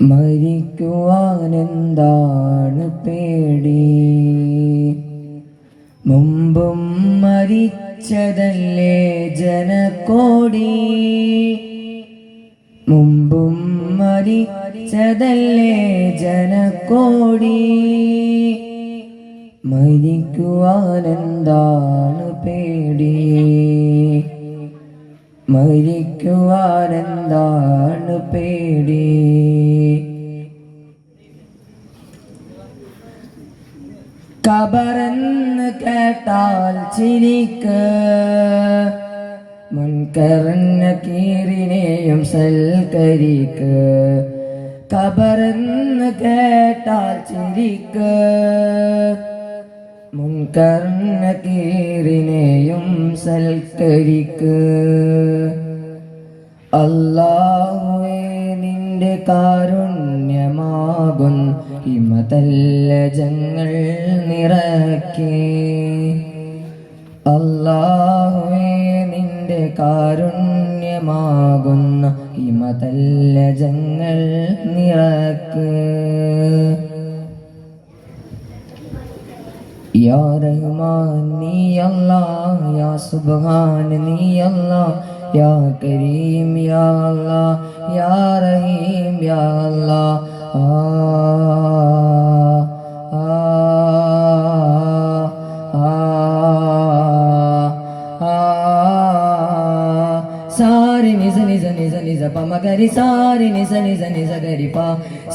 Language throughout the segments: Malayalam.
മരിക്കുവാനെന്താണ് പേടി? മുമ്പും മരിച്ചതല്ലേ ജനക്കോടി മുമ്പും മരിച്ചതല്ലേ ജനക്കോടി മരിക്കുവാനെന്താണ് പേടി? മരിക്കുവാനെന്താണ് പേടി? കബറെന്ന് കേട്ടാൽ ചിരിക്ക് മുൻകറന്ന കീറിനെയും സൽക്കരിക്ക്. കബറെന്ന് കേട്ടാൽ ചിരിക്ക്. മുൻകറിഞ്ഞ കീറിനെയും സൽക്കരിക്ക്. അല്ലാഹുവേ നിന്റെ കാരുണ്യമാകും. ഹിമതല്ല ജങ്ങൾ നിറക്കി അല്ലാഹുവേ നിന്റെ കാരുണ്യമാകുന്ന ഹിമതല്ല ജങ്ങൾ നിറക്ക് യാ റഹ്മാൻ നീ അല്ലാഹ് യാ സുബ്ഹാൻ നീ അല്ലാഹ് യാ കരീം യാ അല്ലാഹ് യാ റഹീം യാ അല്ലാഹ് ಸಾರಿ ನಿಜ ನಿಜ ನಿಜ ನಿಜ ಪಮ ಗರಿ ಸಾರಿ ನಿಜ ನಿಜ ನಿಜ ಗರಿ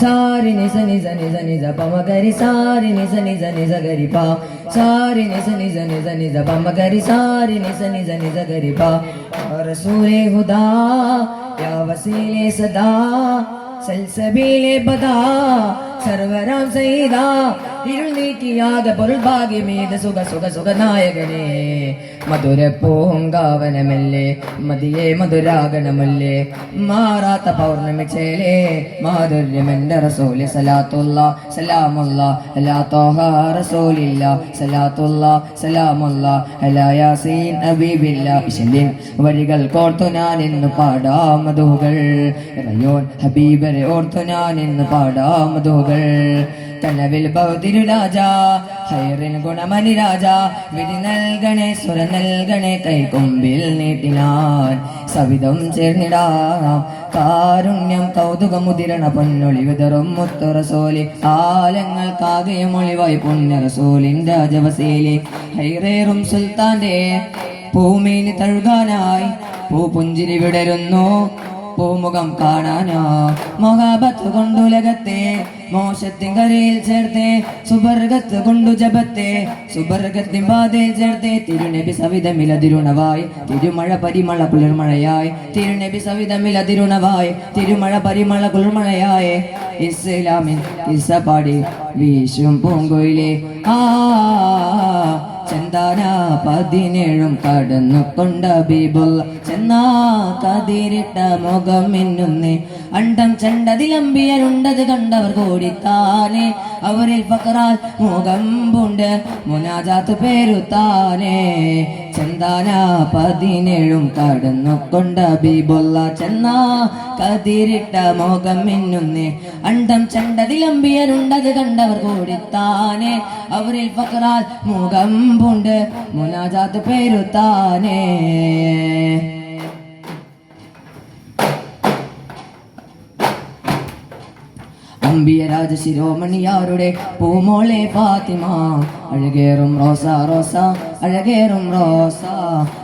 ಸಾರಿ ನಿಜ ನಿಜ ನಿಜ ನಿಜ ಪಮ ಗರಿ ಸಾರಿ ನಿಜ ನಿಜ ನಿಜ ಗರಿ ಸಾರಿ ನಿಜ ನಿಜ ನಿಜ ನಿಜ ಪಮ ಗರಿ ಸಾರಿ ನಿಜ ನಿಜ ನಿಜ ಗರಿ ಪಾ ರಸೂಲೆ ಹುದಾ ಯಾವ ಸೀಲೆ ಸದಾ സൽസബീലെ ബദാ സർവരാം സൈദാ ഇരുൾ നീക്കിയാകെ പൊരുൾ ഭാഗ്യമേത സുഖ സുഖ സുഖനായകനെ മധുര പൂങ്കാവനമല്ലേ മതിയെ മധുരാഗണമല്ലേ? മാറാത്ത പൗർണമി ചേലേ. മാധുര്യമെന്റെ റസൂലി സലാത്തുള്ള സലാമുള്ള. അലാ റസൂലില്ല. സലാത്തുള്ള സലാമുള്ള. അലാ യാസീൻ അബീബില്ല ഇശലിൻ വഴികൾ കോർത്തു ഞാൻ ഇന്ന് പാടാം മധുകൾ. റയോൻ ഹബീബരെ ഓർത്തു ഞാൻ ഇന്ന് പാടാം മധുകൾ. കനവിൽ ബൗദ്ധിരു രാജ ഹൈറിൻ ഗുണമണി രാജ വിധി നൽകണേ സുര നൽകണേ കൈകൊമ്പിൽ നീട്ടിനാൻ സവിധം ചേർന്നിടാം. കാരുണ്യം കൗതുകമുതിരണ പൊന്നൊളി വിതറും മുത്തുറസോലി ആലങ്ങൾക്കാകെയും ഒളിവായി പുണ്യറസോലിൻ രാജവസീലി. ഹൈറേറും സുൽത്താന്റെ പൂമേനി തഴുകാനായി പൂപുഞ്ചിരി വിടരുന്നു. പൂമുഖം കാണാനോ? മൊഹാബത്ത് കൊണ്ടുലകത്തെ മോശത്തിൻ കരയിൽ ചേർത്തെ സുബർഗത്ത് കൊണ്ടു ജപത്തെ സുബർഗത്തിൻ പാതയിൽ ചേർത്തെ തിരുനബി സവിധമിലതിരുണവായി തിരുമഴ പരിമള കുളിർമഴയായി തിരുനബി സവിധമിലതിരുണവായി തിരുമഴ പരിമള കുളിർമഴയായി. ഇസ്ലാമിൻ ഇസപാടി വീശും പൂങ്കുയിലെ ആ ചന്ദന പതിനേഴും കടന്നു കൊണ്ട ബീബുള്ള ചെന്നാ കതിരിട്ട മുഖം മിന്നുന്നേ അണ്ടം ചെണ്ടതിലമ്പിയരുണ്ടത് കണ്ടവർ കൂടിത്താനെ. അവരിൽ ഫക്കറാൽ മുഖം പൂണ്ട് മുനാജാത്ത് പേരുത്താനെ. ചന്ദാന പതിനേഴും കടന്നു കൊണ്ട ബീബുള്ള ചെന്നാ കതിരിട്ട മുഖം മിന്നുന്നേ അണ്ടം ചെണ്ടതിലമ്പിയരുണ്ടത് കണ്ടവർ കൂടിത്താനെ. അവരിൽ ഫക്കറാൽ മുഖം പൂണ്ട് മുനാജാത്ത് പേരുത്താനേ. അമ്പിയ രാജശിരോമണിയാരുടെ പൂമോളെ ഫാത്തിമ. അഴകേറും റോസ റോസ അഴകേറും റോസ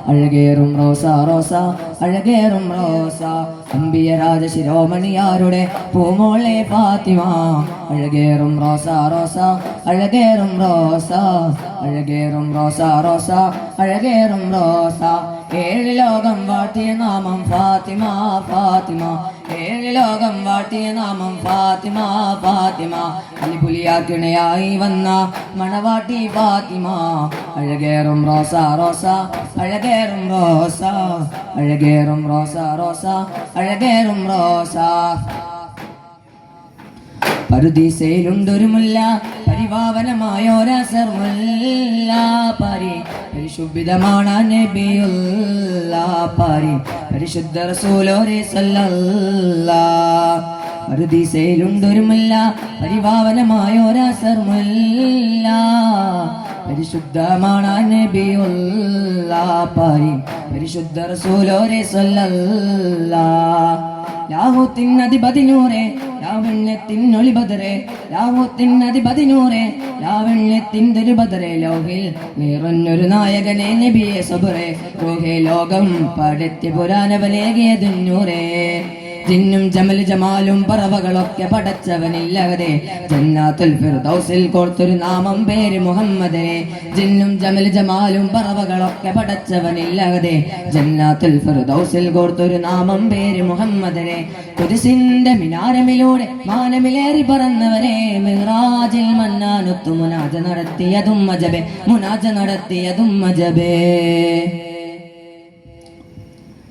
അഴകേറും റോസ റോസ അഴകേറും റോസ. അമ്പിയ രാജശിരോമണിയാരുടെ പൂമോളെ ഫാത്തിമ. അഴകേറും റോസ റോസ അഴകേറും റോസ അഴകേറും റോസ റോസ അഴകേറും റോസ. ഏഴ് ലോകം വാട്ടിയ നാമം ഫാത്തിമ ഫാത്തിമ. ലോകം വാട്ടിയ നാമം ഫാത്തിമ ഫാത്തിമ. അലിപുലിയാക്കിണയായി വന്ന മണവാട്ടി ഫാത്തിമ. അഴകേറും റോസ റോസ. അഴകേറും റോസ. അഴകേറും റോസ റോസ. അഴകേറും റോസ. പരുദീസയിലുണ്ടൊരു മുല്ല പരിപാവനമായോരസർമുല്ല പരി പരിശുദ്ധിതമാണ് നബിയുള്ള പരി പരിശുദ്ധ റസൂലോരെ സല്ലല്ലാ. അറുദീസയിലുണ്ടൊരുമല്ല പരിപാവനമായോരസർമല്ല പരിശുദ്ധമാണ് നബിയുള്ള പാരി പരിശുദ്ധ റസൂലോരെ സല്ലല്ല. ലാഹുത്തിനധിപതിനൂറെ ലാവണ്യത്തിനൊളി ബദറെ ലാഹുത്തിനധിപതിനൂറെ ലാവണ്യത്തിന്റെ ബദറെ ലോഹിൽ നിറഞ്ഞൊരു നായകനെ നബിയെ സബുറെ ലോകം പടത്തി പുരാനവലേകിയതിന്നൂറേ ജിന്നും ജമൽ ജമാലും പറവകളൊക്കെ പടച്ചവനില്ലവരെ ജന്നാത്തുൽ ഫിർദൗസിൽ കോർത്തൊരു നാമം പേര് മുഹമ്മദനെ ജിന്നും ജമൽ ജമാലും പറവകളൊക്കെ പടച്ചവനില്ലവരെ ജന്നാത്തുൽ ഫിർദൗസിൽ കോർത്തൊരു നാമം പേര് മുഹമ്മദനെ കുരിശിന്റെ മിനാരമിലൂടെ മാനമിലേറി പറന്നവരെ മിറാജിൽ മന്നാനൊത്തു മുനാജ നടത്തിയതും മജബേ മുനാജ നടത്തിയതും മജബേ